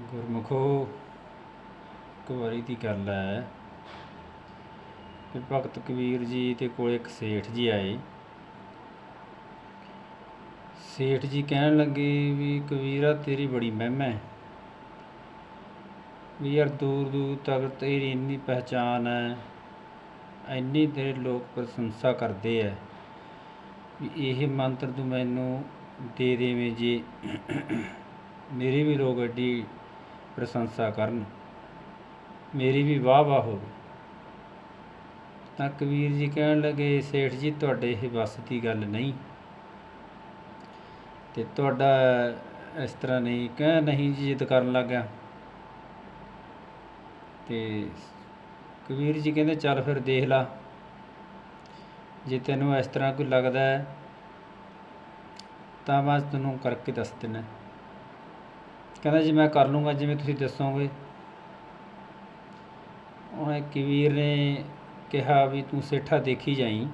ਗੁਰਮੁਖੋ, ਇੱਕ ਵਾਰੀ ਦੀ ਗੱਲ ਹੈ ਕਿ ਭਗਤ ਕਬੀਰ ਜੀ ਦੇ ਕੋਲ ਇੱਕ ਸੇਠ ਜੀ ਆਏ। ਸੇਠ ਜੀ ਕਹਿਣ ਲੱਗੇ ਵੀ ਕਬੀਰਾ, ਤੇਰੀ ਬੜੀ ਮਹਿਮਾ ਹੈ। ਵੀ ਯਾਰ ਦੂਰ ਦੂਰ ਤੱਕ ਤੇਰੀ ਇੰਨੀ ਪਹਿਚਾਨ ਹੈ, ਇੰਨੀ ਤੇਰੇ ਲੋਕ ਪ੍ਰਸ਼ੰਸਾ ਕਰਦੇ ਹੈ। ਵੀ ਇਹ ਮੰਤਰ ਤੂੰ ਮੈਨੂੰ ਦੇ ਦੇਵੇਂ ਜੇ। ਮੇਰੇ ਵੀ ਲੋਕ ਐਡੀ ਪ੍ਰਸ਼ੰਸਾ ਕਰਨ। ਮੇਰੀ ਵੀ ਵਾਹ ਵਾਹ ਹੋਵੇ। ਤਾਂ ਕਬੀਰ ਜੀ ਕਹਿਣ ਲੱਗੇ, ਸੇਠ ਜੀ, ਤੁਹਾਡੇ ਇਹ ਵੱਸ ਦੀ ਗੱਲ ਨਹੀਂ। ਤੇ ਤੁਹਾਡਾ ਇਸ ਤਰ੍ਹਾਂ ਨਹੀਂ ਕਹਿ ਨਹੀਂ ਜੀ, ਜਿੱਦ ਕਰਨ ਲੱਗਾ ਤੇ ਕਬੀਰ ਜੀ ਕਹਿੰਦੇ, ਚੱਲ ਫਿਰ ਦੇਖ ਲਾ। ਜੇ ਤੈਨੂੰ ਇਸ ਤਰ੍ਹਾਂ ਕੋਈ ਲੱਗਦਾ ਹੈ, ਤਾਂ ਮੈਂ ਤੈਨੂੰ ਕਰਕੇ ਦੱਸ ਦਿੰਦਾ। ਕਹਿੰਦਾ ਜੀ ਮੈਂ ਕਰ ਲੂੰਗਾ ਜਿਵੇਂ ਤੁਸੀਂ ਦੱਸੋਗੇ। ਉਹਨੇ ਕਬੀਰ ਨੇ ਕਿਹਾ ਵੀ ਤੂੰ ਸੇਠਾ ਦੇਖੀ ਜਾਈ।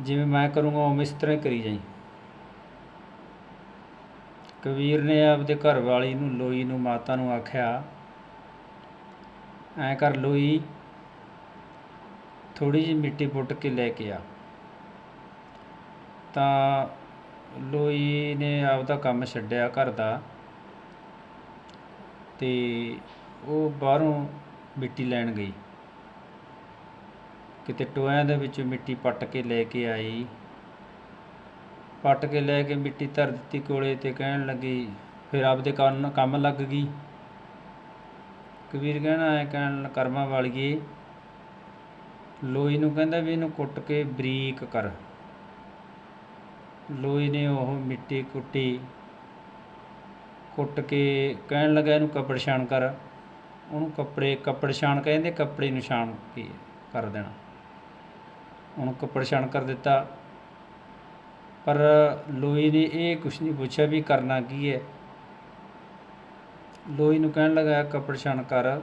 ਜਿਵੇਂ ਮੈਂ ਕਰੂੰਗਾ ਉਵੇਂ ਇਸ ਤਰ੍ਹਾਂ ਕਰੀ ਜਾਈ। ਕਬੀਰ ਨੇ ਆਪਦੇ ਘਰ ਵਾਲੀ ਨੂੰ, ਲੋਈ ਨੂੰ, ਮਾਤਾ ਨੂੰ ਆਖਿਆ, ਐ ਕਰ ਲੋਈ ਥੋੜੀ ਜਿਹੀ ਮਿੱਟੀ ਪੁੱਟ ਕੇ ਲੈ ਕੇ ਆ। ਤਾਂ ਲੋਈ ਨੇ ਆਪਦਾ ਕੰਮ ਛੱਡਿਆ ਘਰ ਦਾ ਤੇ ਉਹ ਬਾਹਰੋਂ ਮਿੱਟੀ ਲੈਣ ਗਈ। ਕਿਤੇ ਟੋਇਆਂ ਦੇ ਵਿੱਚ ਮਿੱਟੀ ਪੱਟ ਕੇ ਲੈ ਕੇ ਆਈ। ਪੱਟ ਕੇ ਲੈ ਕੇ ਮਿੱਟੀ ਧਰ ਦਿੱਤੀ ਕੋਲੇ ਤੇ ਕਹਿਣ ਲੱਗੀ, ਫਿਰ ਆਪਦੇ ਕੰਮ ਕੰਮ ਲੱਗ ਗਈ। ਕਬੀਰ ਕਹਿਣਾ, ਐ ਕਹਿਣ, ਕਰਮਾਂ ਵਾਲੀਏ, ਲੋਈ ਨੂੰ ਕਹਿੰਦਾ ਵੀ ਇਹਨੂੰ ਕੁੱਟ ਕੇ ਬਰੀਕ ਕਰ। ਲੋਈ ਨੇ ਉਹ ਮਿੱਟੀ ਕੁੱਟੀ, ਕੁੱਟ ਕੇ ਕਹਿਣ ਲੱਗਾ ਇਹਨੂੰ ਕੱਪੜ ਛਾਣ ਕਰ। ਉਹਨੂੰ ਕੱਪੜੇ, ਕੱਪੜ ਛਾਣ ਕਹਿੰਦੇ ਕੱਪੜੇ ਨੂੰ ਛਾਣ ਕੇ ਕਰ ਦੇਣਾ। ਉਹਨੂੰ ਕੱਪੜ ਛਾਣ ਕਰ ਦਿੱਤਾ। ਪਰ ਲੋਈ ਨੇ ਇਹ ਕੁਛ ਨਹੀਂ ਪੁੱਛਿਆ ਵੀ ਕਰਨਾ ਕੀ ਹੈ। ਲੋਈ ਨੂੰ ਕਹਿਣ ਲੱਗਾ ਕੱਪੜ ਛਾਣ ਕਰ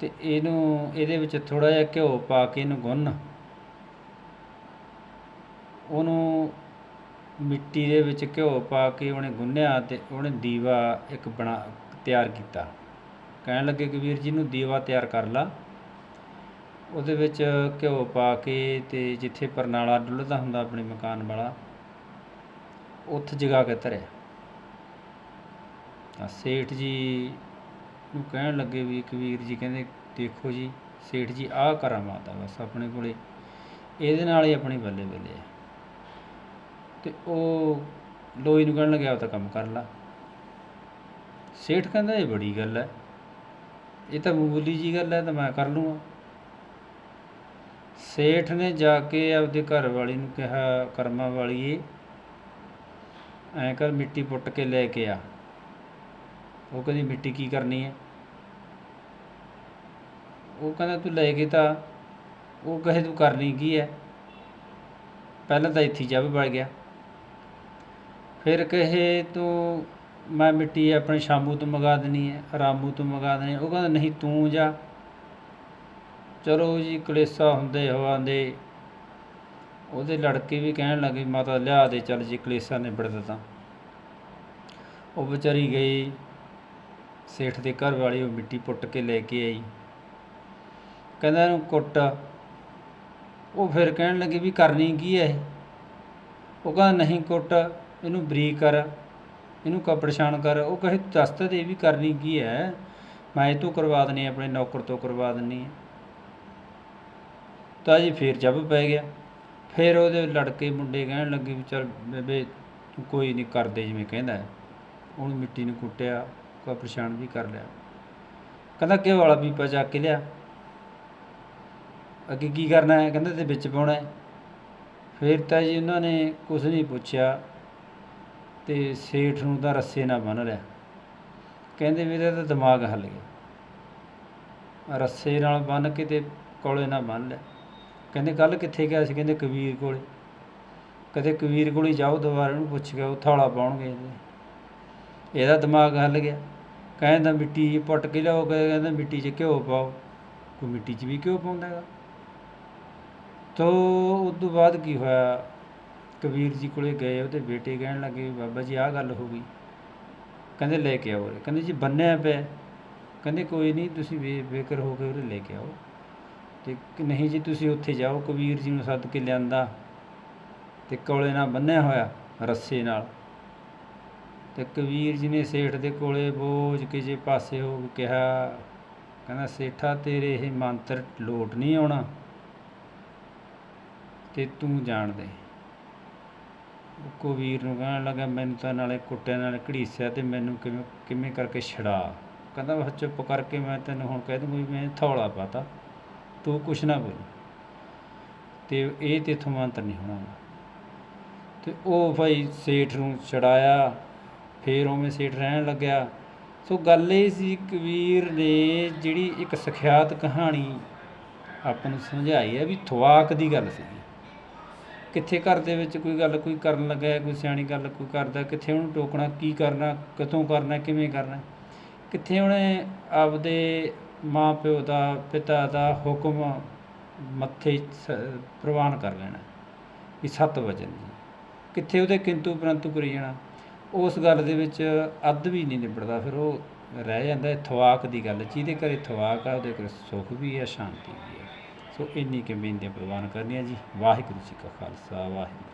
ਤੇ ਇਹਨੂੰ, ਇਹਦੇ ਵਿੱਚ ਥੋੜਾ ਜਿਹਾ ਘਿਓ ਪਾ ਕੇ ਇਹਨੂੰ ਗੁੰਨ। ਉਹਨੂੰ ਮਿੱਟੀ ਦੇ ਵਿੱਚ ਘਿਓ ਪਾ ਕੇ ਉਹਨੇ ਗੁੰਨਿਆ ਅਤੇ ਉਹਨੇ ਦੀਵਾ ਇੱਕ ਬਣਾ, ਤਿਆਰ ਕੀਤਾ। ਕਹਿਣ ਲੱਗੇ ਕਬੀਰ ਜੀ ਨੂੰ ਦੀਵਾ ਤਿਆਰ ਕਰ ਲਾ। ਉਹਦੇ ਵਿੱਚ ਘਿਓ ਪਾ ਕੇ ਤੇ ਜਿੱਥੇ ਪਰਨਾਲਾ ਡੁੱਲਦਾ ਹੁੰਦਾ ਆਪਣੇ ਮਕਾਨ ਵਾਲਾ, ਉੱਥੇ ਜਗਾ ਕੇ ਧਰਿਆ। ਤਾਂ ਸੇਠ ਜੀ ਨੂੰ ਕਹਿਣ ਲੱਗੇ ਵੀ ਕਬੀਰ ਜੀ ਕਹਿੰਦੇ, ਦੇਖੋ ਜੀ, ਸੇਠ ਜੀ ਆਹ ਕਰਾਮਾਤ ਆ ਬਸ ਆਪਣੇ ਕੋਲੇ, ਇਹਦੇ ਨਾਲ ਹੀ ਆਪਣੀ ਬੱਲੇ ਬੱਲੇ ਆ। ਤੇ ਉਹ ਲੋਈ ਨੂੰ ਕਹਿਣ ਲੱਗਿਆ ਉਹ ਤਾਂ ਕੰਮ ਕਰ ਲਾ। ਸੇਠ ਕਹਿੰਦਾ, ਇਹ ਬੜੀ ਗੱਲ ਹੈ। ਇਹ ਤਾਂ ਮਾਮੂਲੀ ਜੀ ਗੱਲ ਹੈ, ਤਾਂ ਮੈਂ ਕਰ ਲੂੰਗਾ। ਸੇਠ ਨੇ ਜਾ ਕੇ ਆਪਦੇ ਘਰ ਵਾਲੀ ਨੂੰ ਕਿਹਾ, ਕਰਮਾਂ ਵਾਲੀਏ, ਐਂ ਕਰ, ਮਿੱਟੀ ਪੁੱਟ ਕੇ ਲੈ ਕੇ ਆ। ਉਹ ਕਹਿੰਦੀ, ਮਿੱਟੀ ਕੀ ਕਰਨੀ ਹੈ? ਉਹ ਕਹਿੰਦਾ, ਤੂੰ ਲੈ ਕੇ ਤਾਂ, ਉਹ ਕਹੇ ਤੂੰ ਕਰਨੀ ਕੀ ਹੈ? ਪਹਿਲਾਂ ਤਾਂ ਇੱਥੇ ਜੱਬ ਵੜ ਗਿਆ। ਫਿਰ ਕਹੇ ਤੂੰ, ਮੈਂ ਮਿੱਟੀ ਆਪਣੇ ਸ਼ਾਮੂ ਤੋਂ ਮੰਗਾ ਦੇਣੀ ਹੈ, ਰਾਮੂ ਤੋਂ ਮੰਗਾ ਦੇਣੀ ਉਹ ਕਹਿੰਦਾ, ਨਹੀਂ, ਤੂੰ ਜਾ। ਚਲੋ ਜੀ, ਕਲੇਸਾ ਹੁੰਦੇ ਹਵਾਂਦੇ ਉਹਦੇ ਲੜਕੇ ਵੀ ਕਹਿਣ ਲੱਗੇ, ਮਾਤਾ, ਲਿਆ ਦੇ, ਚੱਲ ਜੀ, ਕਲੇਸਾ ਨਿਬੜ ਦਿੱਤਾ। ਉਹ ਵਿਚਾਰੀ ਗਈ। ਸੇਠ ਦੇ ਘਰ ਵਾਲੀ ਉਹ ਮਿੱਟੀ ਪੁੱਟ ਕੇ ਲੈ ਕੇ ਆਈ। ਕਹਿੰਦਾ, ਇਹਨੂੰ ਕੁੱਟ। ਉਹ ਫਿਰ ਕਹਿਣ ਲੱਗੇ ਵੀ, ਕਰਨੀ ਕੀ ਹੈ ਇਹ? ਉਹ ਕਹਿੰਦਾ, ਨਹੀਂ ਕੁੱਟ। ਇਹਨੂੰ ਬਰੀਕ ਕਰ, ਇਹਨੂੰ ਕੱਪੜ ਛਾਣ ਕਰ, ਉਹ ਕਹੇ ਦੱਸ ਇਹ ਵੀ ਕਰਨੀ ਕੀ ਹੈ। ਮੈਂ ਇਹ ਤੋਂ ਕਰਵਾ ਦਨੀ ਆਪਣੇ ਨੌਕਰ ਤੋਂ ਕਰਵਾ ਦਿੰਨੀ ਤਾਂ ਜੀ ਫੇਰ ਜੱਬ ਪੈ ਗਿਆ। ਫਿਰ ਉਹਦੇ ਲੜਕੇ ਮੁੰਡੇ ਕਹਿਣ ਲੱਗੇ ਵੀ ਚਲ ਬੇਬੇ ਤੂੰ ਕੋਈ ਨਹੀਂ ਕਰਦੇ ਜਿਵੇਂ ਕਹਿੰਦਾ। ਉਹਨੂੰ ਮਿੱਟੀ ਨੂੰ ਕੁੱਟਿਆ, ਕੱਪੜ ਛਾਣ ਵੀ ਕਰ ਲਿਆ। ਕਹਿੰਦਾ ਕਿ ਵਾਲਾ ਪੀਪਾ ਚੱਕ ਕੇ ਲਿਆ। ਅੱਗੇ ਕੀ ਕਰਨਾ ਹੈ? ਕਹਿੰਦਾ ਤੇ ਵਿੱਚ ਪਾਉਣਾ ਹੈ। ਫਿਰ ਤਾਂ ਜੀ ਉਹਨਾਂ ਨੇ ਕੁਝ ਨਹੀਂ ਪੁੱਛਿਆ। ਤੇ ਸੇਠ ਨੂੰ ਤਾਂ ਰੱਸੇ ਨਾਲ ਬੰਨ੍ਹ ਲਿਆ। ਕਹਿੰਦੇ ਵੀ ਇਹਦਾ ਤਾਂ ਦਿਮਾਗ ਹੱਲ ਗਿਆ। ਰੱਸੇ ਨਾਲ ਬੰਨ੍ਹ ਕੇ ਤੇ ਕੋਲੇ ਨਾਲ ਬੰਨ੍ਹ ਲਿਆ। ਕਹਿੰਦੇ ਕੱਲ ਕਿੱਥੇ ਗਿਆ ਸੀ? ਕਹਿੰਦੇ ਕਬੀਰ ਕੋਲੇ। ਕਦੇ ਕਬੀਰ ਕੋਲ ਜਾਓ ਦੁਬਾਰਾ, ਉਹਨੂੰ ਪੁੱਛ ਕੇ ਉਹ ਥਾਲਾ ਪਾਉਣਗੇ ਇਹਦਾ। ਦਿਮਾਗ ਹੱਲ ਗਿਆ। ਕਹਿੰਦਾ ਮਿੱਟੀ ਜਿਹੀ ਪੁੱਟ ਕੇ ਲਿਆਓ ਕਹਿੰਦਾ ਮਿੱਟੀ 'ਚ ਘਿਓ ਪਾਓ। ਕੋਈ ਮਿੱਟੀ 'ਚ ਵੀ ਘਿਓ ਪਾਉਂਦਾ ਹੈਗਾ। ਤੋ, ਉਸ ਤੋਂ ਬਾਅਦ ਕੀ ਹੋਇਆ? ਕਬੀਰ ਜੀ ਕੋਲੇ ਗਏ, ਉਹਦੇ ਬੇਟੇ ਕਹਿਣ ਲੱਗੇ ਬਾਬਾ ਜੀ, ਆਹ ਗੱਲ ਹੋ ਗਈ। ਕਹਿੰਦੇ, ਲੈ ਕੇ ਆਓ। ਕਹਿੰਦੇ ਜੀ, ਬੰਨਿਆ ਪਿਆ। ਕਹਿੰਦੇ, ਕੋਈ ਨਹੀਂ, ਤੁਸੀਂ ਬੇ ਹੋ ਕੇ ਉਹਦੇ ਲੈ ਕੇ ਆਓ। ਤੇ ਨਹੀਂ ਜੀ, ਤੁਸੀਂ ਉੱਥੇ ਜਾਓ, ਕਬੀਰ ਜੀ ਨੂੰ ਸੱਦ ਕੇ ਲਿਆਂਦਾ ਤੇ ਕੋਲੇ ਨਾਲ ਬੰਨਿਆ ਹੋਇਆ, ਰੱਸੇ ਨਾਲ। ਤੇ ਕਬੀਰ ਜੀ ਨੇ ਸੇਠ ਦੇ ਕੋਲੇ ਬੋਝ ਕੇ ਜੇ ਪਾਸੇ ਹੋ ਕੇ ਕਿਹਾ, ਕਹਿੰਦਾ, ਸੇਠਾ, ਤੇਰੇ ਇਹ ਮੰਤਰ ਲੋਟ ਨਹੀਂ ਆਉਣਾ ਤੇ ਤੂੰ ਜਾਣਦੇ ਦੇ ਉਹ ਨੂੰ ਕਹਿਣ ਲੱਗਾ, ਮੈਨੂੰ ਤਾਂ ਨਾਲੇ ਕੁੱਟਿਆ, ਨਾਲੇ ਘੜੀਸਿਆ ਤੇ ਮੈਨੂੰ ਕਿਵੇਂ ਕਿਵੇਂ ਕਰਕੇ ਛੜਾ ਕਹਿੰਦਾ, ਬਸ ਚੁੱਪ ਕਰਕੇ ਮੈਂ ਤੈਨੂੰ ਹੁਣ ਕਹਿ ਦੂੰਗਾ ਵੀ ਮੈਂ ਥੌਲਾ ਪਾਤਾ। ਤੂੰ ਕੁਛ ਨਾ ਬੋਲ। ਤੇ ਇਹ ਤੇਥੋਂ ਮੰਤਰ ਨਹੀਂ ਹੋਣਾ ਤੇ ਉਹ ਭਾਈ ਸੇਠ ਨੂੰ ਛੜਾਇਆ ਫੇਰ ਉਵੇਂ ਸੇਠ ਰਹਿਣ ਲੱਗਿਆ। ਸੋ ਗੱਲ ਇਹ ਸੀ ਕਬੀਰ ਨੇ ਜਿਹੜੀ ਇੱਕ ਸਿਖਿਆਤ ਕਹਾਣੀ ਆਪਾਂ ਨੂੰ ਸਮਝਾਈ ਹੈ ਵੀ ਥਵਾਕ ਦੀ ਗੱਲ ਸੀ ਕਿੱਥੇ ਘਰ ਦੇ ਵਿੱਚ ਕੋਈ ਗੱਲ ਕੋਈ ਕਰਨ ਲੱਗਾ ਕੋਈ ਸਿਆਣੀ ਗੱਲ ਕੋਈ ਕਰਦਾ ਕਿੱਥੇ ਉਹਨੂੰ ਟੋਕਣਾ, ਕੀ ਕਰਨਾ, ਕਿੱਥੋਂ ਕਰਨਾ, ਕਿਵੇਂ ਕਰਨਾ ਕਿੱਥੇ ਉਹਨੇ ਆਪਦੇ ਮਾਂ ਪਿਓ ਦਾ, ਪਿਤਾ ਦਾ ਹੁਕਮ ਮੱਥੇ ਸ- ਪ੍ਰਵਾਨ ਕਰ ਲੈਣਾ ਵੀ ਸੱਤ ਵਚਨ ਜੀ। ਕਿੱਥੇ ਉਹਦੇ ਕਿੰਤੂ ਪਰੰਤੂ ਕਰੀ ਜਾਣਾ? ਉਸ ਗੱਲ ਦੇ ਵਿੱਚ ਅੱਧ ਵੀ ਨਹੀਂ ਨਿਬੜਦਾ, ਫਿਰ ਉਹ ਰਹਿ ਜਾਂਦਾ ਥਵਾਕ ਦੀ ਗੱਲ ਜਿਹਦੇ ਘਰੇ ਥਵਾਕ ਆ, ਉਹਦੇ ਘਰੇ ਸੁੱਖ ਵੀ ਹੈ, ਸ਼ਾਂਤੀ ਵੀ ਹੈ। ਸੋ ਇੰਨੀ ਕੁ ਬੇਨਤੀਆਂ ਪ੍ਰਵਾਨ ਕਰਨੀਆਂ ਜੀ। ਵਾਹਿਗੁਰੂ ਜੀ ਕਾ ਖਾਲਸਾ ਵਾਹਿਗੁਰੂ